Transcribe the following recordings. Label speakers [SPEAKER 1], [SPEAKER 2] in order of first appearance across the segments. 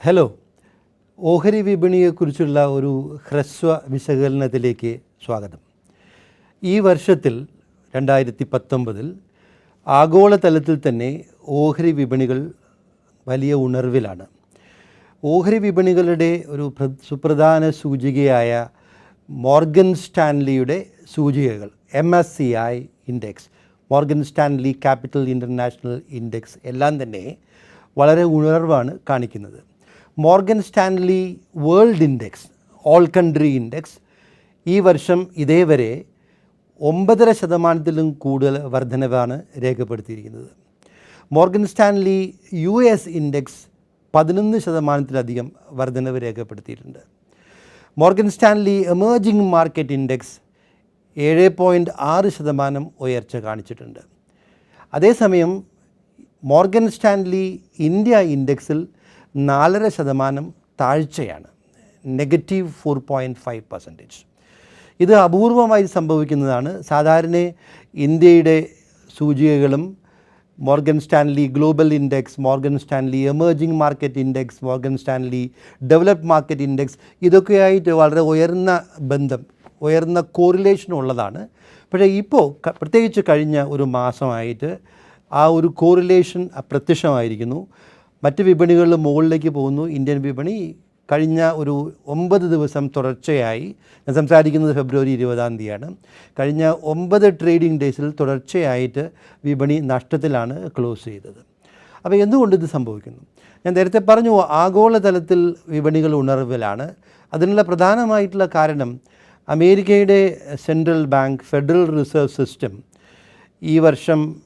[SPEAKER 1] Hello. ഓഹരി വിപണിയെക്കുറിച്ചുള്ള ഒരു ഹ്രസ്വ വിശകലനത്തിലേക്ക് സ്വാഗതം. ഈ വർഷത്തിൽ രണ്ടായിരത്തി പത്തൊമ്പതിൽ ആഗോളതലത്തിൽ തന്നെ ഓഹരി വിപണികൾ വലിയ ഉണർവിലാണ്. ഓഹരി വിപണികളുടെ ഒരു സുപ്രധാന സൂചികയായ മോർഗൻ സ്റ്റാൻലിയുടെ സൂചികകൾ M S C I index Morgan Stanley Capital International index എല്ലാം തന്നെ വളരെ ഉണർവാണ് കാണിക്കുന്നത്. Morgan Stanley world index all country index ഈ വർഷം ഇതേവരെ ഒമ്പതര ശതമാനത്തിലും കൂടുതൽ വർധനവാണ് രേഖപ്പെടുത്തിയിരിക്കുന്നത്. Morgan Stanley U S index പതിനൊന്ന് ശതമാനത്തിലധികം വർധനവ് രേഖപ്പെടുത്തിയിട്ടുണ്ട്. Morgan Stanley emerging market index ഏഴ് പോയിന്റ് ആറ് ശതമാനം ഉയർച്ച കാണിച്ചിട്ടുണ്ട്. അതേസമയം മോർഗൻ സ്റ്റാൻലി ഇന്ത്യ ഇൻഡെക്സിൽ നാലര ശതമാനം താഴ്ചയാണ്. Negative four point five percentage ഇത് അപൂർവമായി സംഭവിക്കുന്നതാണ്. സാധാരണ ഇന്ത്യയുടെ സൂചികകളും Morgan Stanley global index Morgan Stanley emerging market index Morgan Stanley developed market index ഇതൊക്കെയായിട്ട് വളരെ ഉയർന്ന ബന്ധം ഉയർന്ന കോറിലേഷൻ ഉള്ളതാണ്. പക്ഷേ ഇപ്പോൾ പ്രത്യേകിച്ച് കഴിഞ്ഞ ഒരു മാസമായിട്ട് ആ ഒരു കോറിലേഷൻ അപ്രത്യക്ഷമായിരിക്കുന്നു. മറ്റ് വിപണികളിൽ മുകളിലേക്ക് പോകുന്നു. ഇന്ത്യൻ വിപണി കഴിഞ്ഞ ഒരു ഒമ്പത് ദിവസം തുടർച്ചയായി ഞാൻ സംസാരിക്കുന്നത് ഫെബ്രുവരി ഇരുപതാം തീയതിയാണ്. കഴിഞ്ഞ ഒമ്പത് ട്രേഡിംഗ് ഡേയ്സിൽ തുടർച്ചയായിട്ട് വിപണി നഷ്ടത്തിലാണ് ക്ലോസ് ചെയ്തത്. അപ്പോൾ എന്തുകൊണ്ട് ഇത് സംഭവിക്കുന്നു? ഞാൻ നേരത്തെ പറഞ്ഞു ആഗോളതലത്തിൽ വിപണികൾ ഉണർവിലാണ്. അതിനുള്ള പ്രധാനമായിട്ടുള്ള കാരണം അമേരിക്കയുടെ central bank Federal Reserve system ഈ വർഷം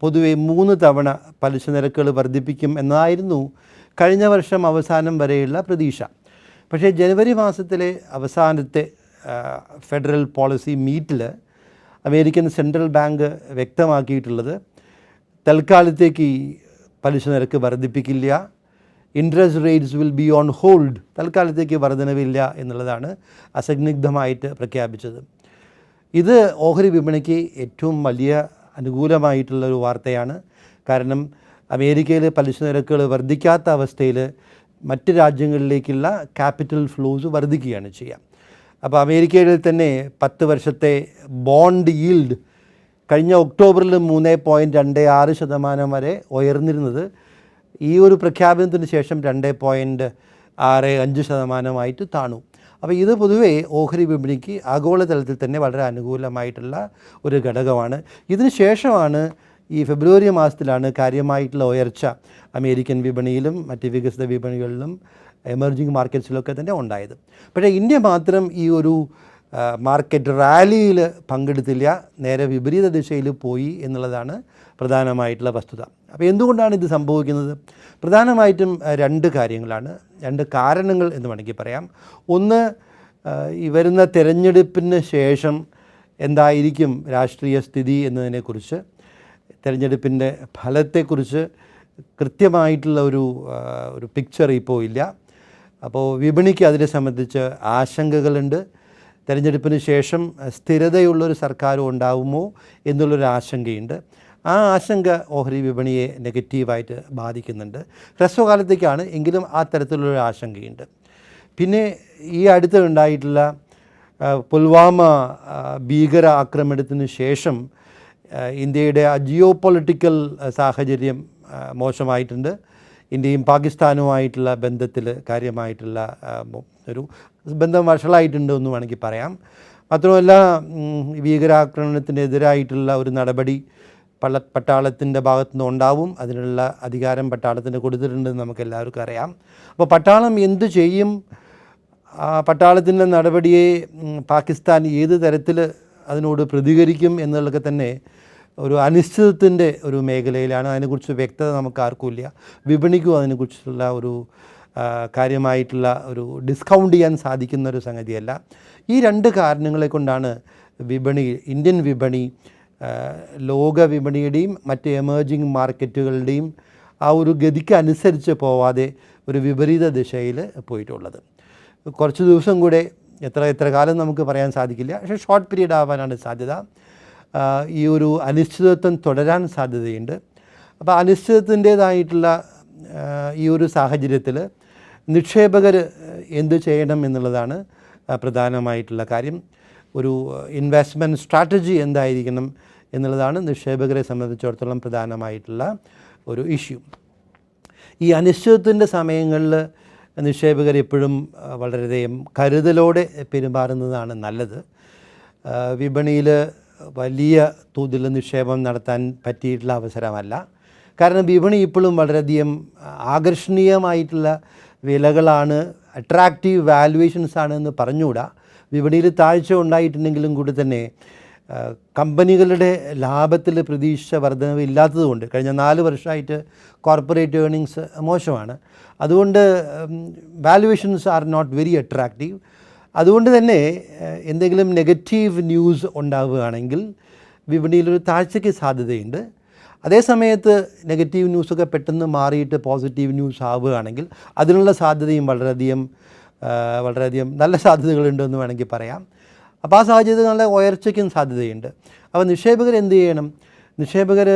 [SPEAKER 1] പൊതുവെ മൂന്ന് തവണ പലിശ നിരക്കുകൾ വർദ്ധിപ്പിക്കും എന്നായിരുന്നു കഴിഞ്ഞ വർഷം അവസാനം വരെയുള്ള പ്രതീക്ഷ. പക്ഷേ ജനുവരി മാസത്തിലെ അവസാനത്തെ ഫെഡറൽ പോളിസി മീറ്റിൽ അമേരിക്കൻ സെൻട്രൽ ബാങ്ക് വ്യക്തമാക്കിയിട്ടുള്ളത് തൽക്കാലത്തേക്ക് ഈ പലിശ നിരക്ക് വർദ്ധിപ്പിക്കില്ല interest rates will be on hold തൽക്കാലത്തേക്ക് വർധനവില്ല എന്നുള്ളതാണ് അസന്നിഗ്ധമായിട്ട് പ്രഖ്യാപിച്ചത്. ഇത് ഓഹരി വിപണിക്ക് ഏറ്റവും വലിയ അനുകൂലമായിട്ടുള്ള ഒരു വാർത്തയാണ്. കാരണം അമേരിക്കയിൽ പലിശ നിരക്കുകൾ വർദ്ധിക്കാത്ത അവസ്ഥയിൽ മറ്റ് രാജ്യങ്ങളിലേക്കുള്ള ക്യാപിറ്റൽ ഫ്ലോസ് വർദ്ധിക്കുകയാണ് ചെയ്യുക. അപ്പോൾ അമേരിക്കയിൽ തന്നെ പത്ത് വർഷത്തെ ബോണ്ട് ഈൽഡ് കഴിഞ്ഞ ഒക്ടോബറിൽ മൂന്ന് പോയിന്റ് രണ്ട് ആറ് ശതമാനം വരെ ഉയർന്നിരുന്നത്. ഈ ഒരു പ്രഖ്യാപനത്തിന് ശേഷം രണ്ട് പോയിന്റ് ആറ് അഞ്ച് ശതമാനമായിട്ട് താണു. അപ്പോൾ ഇത് പൊതുവേ ഓഹരി വിപണിക്ക് ആഗോളതലത്തിൽ തന്നെ വളരെ അനുകൂലമായിട്ടുള്ള ഒരു ഘടകമാണ്. ഇതിന് ശേഷമാണ് ഈ ഫെബ്രുവരി മാസത്തിലാണ് കാര്യമായിട്ടുള്ള ഉയർച്ച അമേരിക്കൻ വിപണിയിലും മറ്റ് വികസിത വിപണികളിലും എമർജിങ് മാർക്കറ്റ്സിലൊക്കെ തന്നെ ഉണ്ടായത്. പക്ഷേ ഇന്ത്യ മാത്രം ഈ ഒരു മാർക്കറ്റ് റാലിയിൽ പങ്കെടുത്തില്ല നേരെ വിപരീത ദിശയിൽ പോയി എന്നുള്ളതാണ് പ്രധാനമായിട്ടുള്ള വസ്തുത. അപ്പോൾ എന്തുകൊണ്ടാണ് ഇത് സംഭവിക്കുന്നത്? പ്രധാനമായിട്ടും രണ്ട് കാര്യങ്ങളാണ്. രണ്ട് കാരണങ്ങൾ എന്ന് വേണമെങ്കിൽ പറയാം. ഒന്ന് ഈ വരുന്ന തിരഞ്ഞെടുപ്പിന് ശേഷം എന്തായിരിക്കും രാഷ്ട്രീയ സ്ഥിതി എന്നതിനെക്കുറിച്ച് തിരഞ്ഞെടുപ്പിന്റെ ഫലത്തെക്കുറിച്ച് കൃത്യമായിട്ടുള്ള ഒരു ഒരു പിക്ചർ ഇപ്പോൾ ഇല്ല. അപ്പോൾ വിപണിക്ക് അതിനെ സംബന്ധിച്ച് ആശങ്കകളുണ്ട്. തെരഞ്ഞെടുപ്പിന് ശേഷം സ്ഥിരതയുള്ളൊരു സർക്കാരും ഉണ്ടാവുമോ എന്നുള്ളൊരു ആശങ്കയുണ്ട്. ആ ആശങ്ക ഓഹരി വിപണിയെ നെഗറ്റീവായിട്ട് ബാധിക്കുന്നുണ്ട്. ഹ്രസ്വകാലത്തേക്കാണ് എങ്കിലും ആ തരത്തിലുള്ളൊരു ആശങ്കയുണ്ട്. പിന്നെ ഈ അടുത്ത് ഉണ്ടായിട്ടുള്ള പുൽവാമ ഭീകര ആക്രമണത്തിന് ശേഷം ഇന്ത്യയുടെ ആ ജിയോ പൊളിറ്റിക്കൽ സാഹചര്യം മോശമായിട്ടുണ്ട്. ഇന്ത്യയും പാകിസ്ഥാനുമായിട്ടുള്ള ബന്ധത്തിൽ കാര്യമായിട്ടുള്ള ഒരു ബന്ധം വഷളായിട്ടുണ്ട് എന്ന് വേണമെങ്കിൽ പറയാം. മാത്രമല്ല ഭീകരാക്രമണത്തിനെതിരായിട്ടുള്ള ഒരു നടപടി പള്ള പട്ടാളത്തിന്റെ ഭാഗത്തുനിന്ന് ഉണ്ടാവും അതിനുള്ള അധികാരം പട്ടാളത്തിന് കൊടുത്തിട്ടുണ്ടെന്ന് നമുക്ക് എല്ലാവർക്കും അറിയാം. അപ്പോൾ പട്ടാളം എന്ത് ചെയ്യും? പട്ടാളത്തിന്റെ നടപടിയെ പാകിസ്ഥാൻ ഏത് തരത്തിൽ അതിനോട് പ്രതികരിക്കും എന്നുള്ളതൊക്കെ തന്നെ ഒരു അനിശ്ചിതത്തിന്റെ ഒരു മേഖലയിലാണ്. അതിനെക്കുറിച്ച് വ്യക്തത നമുക്ക് ആർക്കുമില്ല വിപണിക്കും അതിനെക്കുറിച്ചുള്ള ഒരു കാര്യമായിട്ടുള്ള ഒരു ഡിസ്കൗണ്ട് ചെയ്യാൻ സാധിക്കുന്ന ഒരു സംഗതിയല്ല. ഈ രണ്ട് കാരണങ്ങളെ കൊണ്ടാണ് വിപണി ഇന്ത്യൻ വിപണി ലോക വിപണിയുടെയും മറ്റ് എമേർജിങ് മാർക്കറ്റുകളുടെയും ആ ഒരു ഗതിക്ക് അനുസരിച്ച് പോവാതെ ഒരു വിപരീത ദിശയിൽ പോയിട്ടുള്ളത്. കുറച്ച് ദിവസം കൂടെ എത്ര എത്ര കാലം നമുക്ക് പറയാൻ സാധിക്കില്ല. പക്ഷേ ഷോർട്ട് പീരീഡ് ആവാനാണ് സാധ്യത. ഈ ഒരു അനിശ്ചിതത്വം തുടരാൻ സാധ്യതയുണ്ട്. അപ്പോൾ അനിശ്ചിതത്തിന്റേതായിട്ടുള്ള ഈ ഒരു സാഹചര്യത്തിൽ നിക്ഷേപകർ എന്ത് ചെയ്യണം എന്നുള്ളതാണ് പ്രധാനമായിട്ടുള്ള കാര്യം. ഒരു ഇൻവെസ്റ്റ്മെന്റ് സ്ട്രാറ്റജി എന്തായിരിക്കണം എന്നുള്ളതാണ് നിക്ഷേപകരെ സംബന്ധിച്ചിടത്തോളം പ്രധാനമായിട്ടുള്ള ഒരു ഇഷ്യൂ. ഈ അനിശ്ചിതത്വത്തിന്റെ സമയങ്ങളിൽ നിക്ഷേപകർ എപ്പോഴും വളരെയധികം കരുതലോടെ പെരുമാറുന്നതാണ് നല്ലത്. വിപണിയിൽ വലിയ തോതിൽ നിക്ഷേപം നടത്താൻ പറ്റിയിട്ടുള്ള അവസരമല്ല. കാരണം വിപണി ഇപ്പോഴും വളരെയധികം ആകർഷണീയമായിട്ടുള്ള വിലകളാണ് അട്രാക്റ്റീവ് വാലുവേഷൻസ് ആണ് എന്ന് പറഞ്ഞുകൂടാ. വിപണിയിൽ താഴ്ച ഉണ്ടായിട്ടുണ്ടെങ്കിലും കൂടി തന്നെ കമ്പനികളുടെ ലാഭത്തിൽ പ്രതീക്ഷിച്ച വർധനവ് ഇല്ലാത്തതുകൊണ്ട് കഴിഞ്ഞ നാല് വർഷമായിട്ട് കോർപ്പറേറ്റ് ഏർണിങ്സ് മോശമാണ്. അതുകൊണ്ട് valuations are not very attractive അതുകൊണ്ട് തന്നെ എന്തെങ്കിലും നെഗറ്റീവ് ന്യൂസ് ഉണ്ടാവുകയാണെങ്കിൽ വിപണിയിലൊരു താഴ്ചയ്ക്ക് സാധ്യതയുണ്ട്. അതേ സമയത്ത് നെഗറ്റീവ് ന്യൂസൊക്കെ പെട്ടെന്ന് മാറിയിട്ട് പോസിറ്റീവ് ന്യൂസ് ആവുകയാണെങ്കിൽ അതിനുള്ള സാധ്യതയും വളരെയധികം വളരെയധികം നല്ല സാധ്യതകളുണ്ടെന്ന് വേണമെങ്കിൽ പറയാം. അപ്പോൾ ആ സാഹചര്യത്തിൽ നല്ല ഉയർച്ചയ്ക്കും സാധ്യതയുണ്ട്. അപ്പോൾ നിക്ഷേപകർ എന്ത് ചെയ്യണം? നിക്ഷേപകർ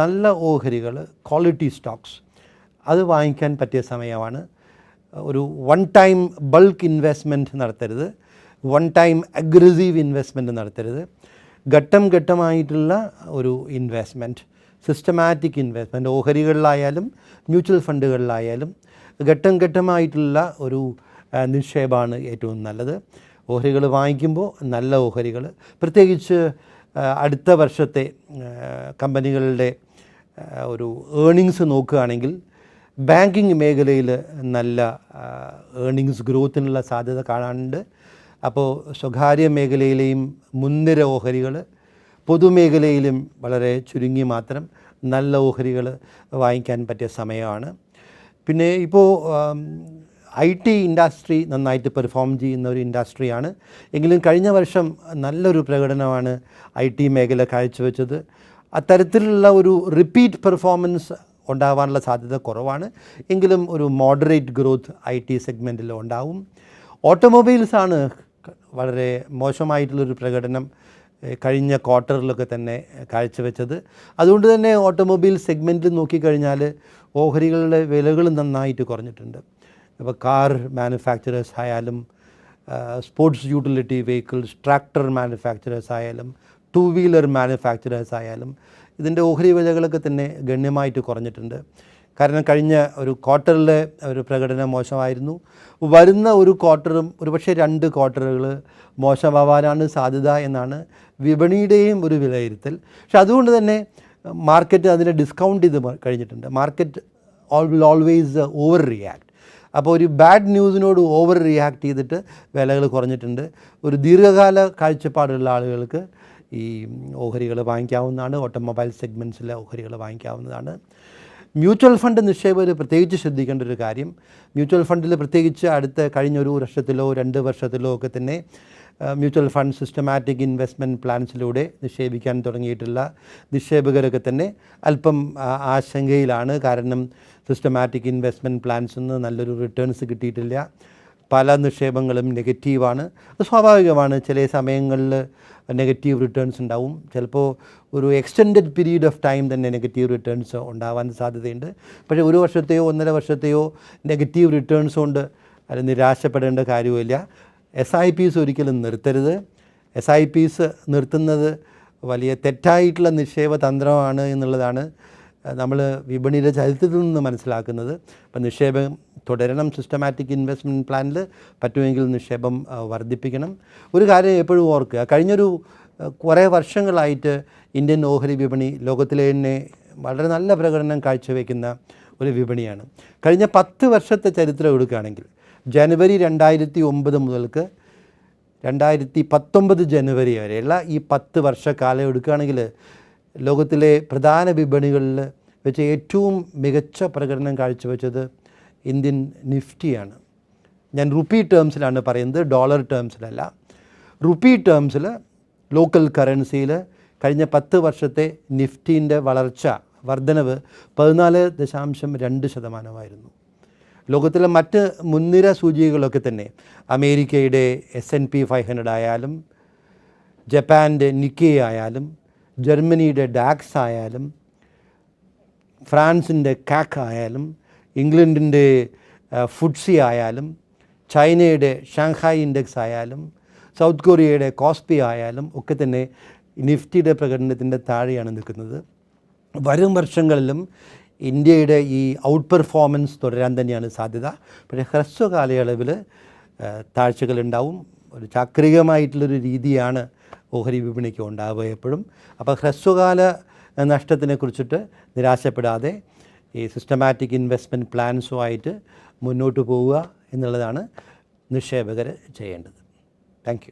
[SPEAKER 1] നല്ല ഓഹരികൾ ക്വാളിറ്റി സ്റ്റോക്സ് അത് വാങ്ങിക്കാൻ പറ്റിയ സമയമാണ്. ഒരു വൺ ടൈം ബൾക്ക് ഇൻവെസ്റ്റ്മെന്റ് നടത്തരുത്. വൺ ടൈം അഗ്രസീവ് ഇൻവെസ്റ്റ്മെന്റ് നടത്തരുത്. ഘട്ടം ഘട്ടമായിട്ടുള്ള ഒരു ഇൻവെസ്റ്റ്മെന്റ് സിസ്റ്റമാറ്റിക് ഇൻവെസ്റ്റ്മെന്റ് ഓഹരികളിലായാലും മ്യൂച്വൽ ഫണ്ടുകളിലായാലും ഘട്ടം ഘട്ടമായിട്ടുള്ള ഒരു നിക്ഷേപമാണ് ഏറ്റവും നല്ലത്. ഓഹരികൾ വാങ്ങിക്കുമ്പോൾ നല്ല ഓഹരികൾ. പ്രത്യേകിച്ച് അടുത്ത വർഷത്തെ കമ്പനികളുടെ ഒരു ഏണിങ്സ് നോക്കുകയാണെങ്കിൽ ബാങ്കിങ് മേഖലയിൽ നല്ല ഏണിങ്സ് ഗ്രോത്തിനുള്ള സാധ്യത കാണാനുണ്ട്. അപ്പോൾ സ്വകാര്യ മേഖലയിലെയും മുൻനിര ഓഹരികൾ പൊതുമേഖലയിലും വളരെ ചുരുങ്ങി മാത്രം നല്ല ഓഹരികൾ വാങ്ങിക്കാൻ പറ്റിയ സമയമാണ്. പിന്നെ ഇപ്പോൾ ഐ ടി ഇൻഡസ്ട്രി നന്നായിട്ട് പെർഫോം ചെയ്യുന്ന ഒരു ഇൻഡസ്ട്രിയാണ്. എങ്കിലും കഴിഞ്ഞ വർഷം നല്ലൊരു പ്രകടനമാണ് ഐ ടി മേഖല കാഴ്ചവെച്ചത്. അത്തരത്തിലുള്ള ഒരു റിപ്പീറ്റ് പെർഫോമൻസ് ഉണ്ടാവാനുള്ള സാധ്യത കുറവാണ്. എങ്കിലും ഒരു മോഡറേറ്റ് ഗ്രോത്ത് ഐ ടി സെഗ്മെന്റിൽ ഉണ്ടാവും. ഓട്ടോമൊബൈൽസാണ് വളരെ മോശമായിട്ടുള്ളൊരു പ്രകടനം കഴിഞ്ഞ ക്വാർട്ടറിലൊക്കെ തന്നെ കാഴ്ചവെച്ചത്. അതുകൊണ്ട് തന്നെ ഓട്ടോമൊബൈൽ സെഗ്മെന്റിൽ നോക്കിക്കഴിഞ്ഞാൽ ഓഹരികളുടെ വിലകൾ നന്നായിട്ട് കുറഞ്ഞിട്ടുണ്ട്. അപ്പോൾ കാർ മാനുഫാക്ചറേഴ്സ് ആയാലും sports utility vehicles tractor manufacturers ആയാലും ടു വീലർ മാനുഫാക്ചറേഴ്സ് ആയാലും ഇതിന്റെ ഓഹരി വിലകളൊക്കെ തന്നെ ഗണ്യമായിട്ട് കുറഞ്ഞിട്ടുണ്ട്. കാരണം കഴിഞ്ഞ ഒരു ക്വാർട്ടറിലെ ഒരു പ്രകടനം മോശമായിരുന്നു. വരുന്ന ഒരു ക്വാർട്ടറും ഒരുപക്ഷെ രണ്ട് ക്വാർട്ടറുകൾ മോശമാവാനാണ് സാധ്യത എന്നാണ് വിപണിയുടെയും ഒരു വിലയിരുത്തൽ. പക്ഷെ അതുകൊണ്ട് തന്നെ മാർക്കറ്റ് അതിനെ ഡിസ്കൗണ്ട് ചെയ്ത് കഴിഞ്ഞിട്ടുണ്ട്. Market all will always over react. അപ്പോൾ ഒരു ബാഡ് ന്യൂസിനോട് ഓവർ റിയാക്ട് ചെയ്തിട്ട് വിലകൾ കുറഞ്ഞിട്ടുണ്ട്. ഒരു ദീർഘകാല കാഴ്ചപ്പാടുള്ള ആളുകൾക്ക് ഈ ഓഹരികൾ വാങ്ങിക്കാവുന്നതാണ്. ഓട്ടോമൊബൈൽ സെഗ്മെന്റ്സിലെ ഓഹരികൾ വാങ്ങിക്കാവുന്നതാണ്. മ്യൂച്വൽ ഫണ്ട് നിക്ഷേപകർ പ്രത്യേകിച്ച് ശ്രദ്ധിക്കേണ്ട ഒരു കാര്യം മ്യൂച്വൽ ഫണ്ടിൽ പ്രത്യേകിച്ച് അടുത്ത കഴിഞ്ഞ ഒരു വർഷത്തിലോ രണ്ട് വർഷത്തിലോ ഒക്കെ തന്നെ മ്യൂച്വൽ ഫണ്ട് സിസ്റ്റമാറ്റിക് ഇൻവെസ്റ്റ്മെന്റ് പ്ലാൻസിലൂടെ നിക്ഷേപിക്കാൻ തുടങ്ങിയിട്ടുള്ള നിക്ഷേപകരൊക്കെ തന്നെ അല്പം ആശങ്കയിലാണ്. കാരണം സിസ്റ്റമാറ്റിക് ഇൻവെസ്റ്റ്മെന്റ് പ്ലാൻസിൽ നിന്ന് നല്ലൊരു റിട്ടേൺസ് കിട്ടിയിട്ടില്ല. പല നിക്ഷേപങ്ങളും നെഗറ്റീവാണ്. അത് സ്വാഭാവികമാണ്. ചില സമയങ്ങളിൽ നെഗറ്റീവ് റിട്ടേൺസ് ഉണ്ടാവും. ചിലപ്പോൾ ഒരു എക്സ്റ്റെൻഡഡ് പീരീഡ് ഓഫ് ടൈം തന്നെ നെഗറ്റീവ് റിട്ടേൺസ് ഉണ്ടാവാൻ സാധ്യതയുണ്ട്. പക്ഷേ ഒരു വർഷത്തെയോ ഒന്നര വർഷത്തെയോ നെഗറ്റീവ് റിട്ടേൺസ് കൊണ്ട് അത് നിരാശപ്പെടേണ്ട കാര്യമില്ല എസ് ഐ പീസ് ഒരിക്കലും നിർത്തരുത്. എസ് ഐ പീസ് നിർത്തുന്നത് വലിയ തെറ്റായിട്ടുള്ള നിക്ഷേപ തന്ത്രമാണ് എന്നുള്ളതാണ് നമ്മൾ വിപണിയുടെ ചരിത്രത്തിൽ നിന്ന് മനസ്സിലാക്കുന്നത്. അപ്പം നിക്ഷേപം തുടരണം. സിസ്റ്റമാറ്റിക് ഇൻവെസ്റ്റ്മെന്റ് പ്ലാനിൽ പറ്റുമെങ്കിൽ നിക്ഷേപം വർദ്ധിപ്പിക്കണം. ഒരു കാര്യം എപ്പോഴും ഓർക്കുക. കഴിഞ്ഞൊരു കുറേ വർഷങ്ങളായിട്ട് ഇന്ത്യൻ ഓഹരി വിപണി ലോകത്തിലെ തന്നെ വളരെ നല്ല പ്രകടനം കാഴ്ചവെക്കുന്ന ഒരു വിപണിയാണ്. കഴിഞ്ഞ പത്ത് വർഷത്തെ ചരിത്രം എടുക്കുകയാണെങ്കിൽ ജനുവരി രണ്ടായിരത്തി ഒമ്പത് മുതൽക്ക് രണ്ടായിരത്തി പത്തൊമ്പത് ജനുവരി വരെയുള്ള ഈ പത്ത് വർഷക്കാലം എടുക്കുകയാണെങ്കിൽ ലോകത്തിലെ പ്രധാന വിപണികളിൽ വെച്ച് ഏറ്റവും മികച്ച പ്രകടനം കാഴ്ചവെച്ചത് ഇന്ത്യൻ നിഫ്റ്റിയാണ്. ഞാൻ റുപ്പി ടേംസിലാണ് പറയുന്നത് ഡോളർ ടേംസിലല്ല റുപ്പി ടേംസിൽ ലോക്കൽ കറൻസിയിൽ കഴിഞ്ഞ പത്ത് വർഷത്തെ നിഫ്റ്റീന്റെ വളർച്ച വർധനവ് പതിനാല് ദശാംശം രണ്ട് ശതമാനമായിരുന്നു. ലോകത്തിലെ മറ്റ് മുൻനിര സൂചികകളൊക്കെ തന്നെ അമേരിക്കയുടെ S N P five hundred ആയാലും ജപ്പാന്റെ നിക്കെ ആയാലും ജർമ്മനിയുടെ ഡാക്സ് ആയാലും ഫ്രാൻസിന്റെ കാക്ക് ആയാലും ഇംഗ്ലണ്ടിന്റെ ഫുഡ്സി ആയാലും ചൈനയുടെ ഷാങ്ഹായ് ഇൻഡെക്സ് ആയാലും സൗത്ത് കൊറിയയുടെ കോസ്പി ആയാലും ഒക്കെ തന്നെ നിഫ്റ്റിയുടെ പ്രകടനത്തിന്റെ താഴെയാണ് നിൽക്കുന്നത്. വരും വർഷങ്ങളിലും ഇന്ത്യയുടെ ഈ ഔട്ട് പെർഫോമൻസ് തുടരാൻ തന്നെയാണ് സാധ്യത. പക്ഷേ ഹ്രസ്വ കാലയളവിൽ താഴ്ചകളുണ്ടാവും ഒരു ചാക്രികമായിട്ടുള്ളൊരു രീതിയാണ് ഓഹരി വിപണിക്ക് ഉണ്ടാവുക എപ്പോഴും. അപ്പോൾ ഹ്രസ്വകാല നഷ്ടത്തിനെ കുറിച്ചിട്ട് നിരാശപ്പെടാതെ ഈ സിസ്റ്റമാറ്റിക് ഇൻവെസ്റ്റ്മെന്റ് പ്ലാൻസുമായിട്ട് മുന്നോട്ട് പോവുക എന്നുള്ളതാണ് നിക്ഷേപകർ ചെയ്യേണ്ടത്. താങ്ക്